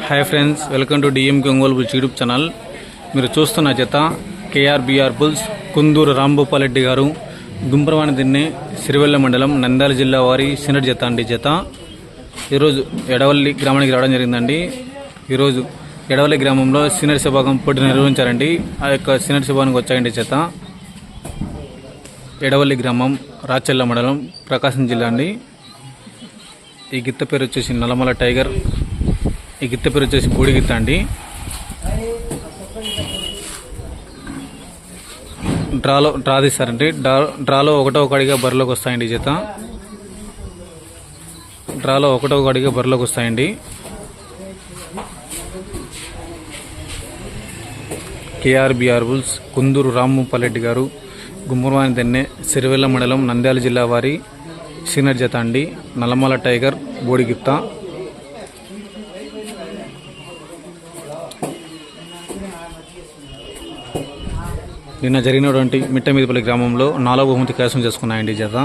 Hi friends welcome to DM Ongole bulls YouTube channel మీరు చూస్తున్న జత కేఆర్బిఆర్ బుల్స్ కుందూరు రాంభూపాల్ రెడ్డి గారు గుంపరవాణి దిన్నే సిరివెల్ల మండలం నంద్యాల జిల్లా వారి సినట్ జత అండి జత. ఈరోజు ఎడవల్లి గ్రామానికి రావడం జరిగిందండి. ఈరోజు ఎడవల్లి గ్రామంలో సీనియర్ సభాగం పోటీ నిర్వహించారండి. ఆ యొక్క సీనియర్ సభానికి వచ్చాయండి జత. ఎడవల్లి గ్రామం రాచెల్ల మండలం ప్రకాశం జిల్లా అండి. ఈ గిత్త పేరు వచ్చేసి నల్లమల టైగర్. ఈ గిత్త పేరు వచ్చేసి బూడి గిత్త అండి. డ్రాలో డ్రా తీస్తారండి. డ్రా డ్రాలో ఒకటో ఒకటిగా బరిలోకి వస్తాయండి జత. డ్రాలో ఒకటో ఒకటిగా బరిలోకి వస్తాయండి. కేఆర్బిఆర్ బుల్స్ కుందూరు రామ్మూపల్లెడ్డి గారు గుమ్మరవాణి దెన్నె సిరివెల్ల మండలం నంద్యాల జిల్లా వారి సీనియర్ జత అండి. నల్లమల టైగర్ బోడిగిత్త నిన్న జరిగినటువంటి మిట్టమీదపల్లి గ్రామంలో నాలుగో బహుమతి కైవసం చేసుకున్నాయండి జత.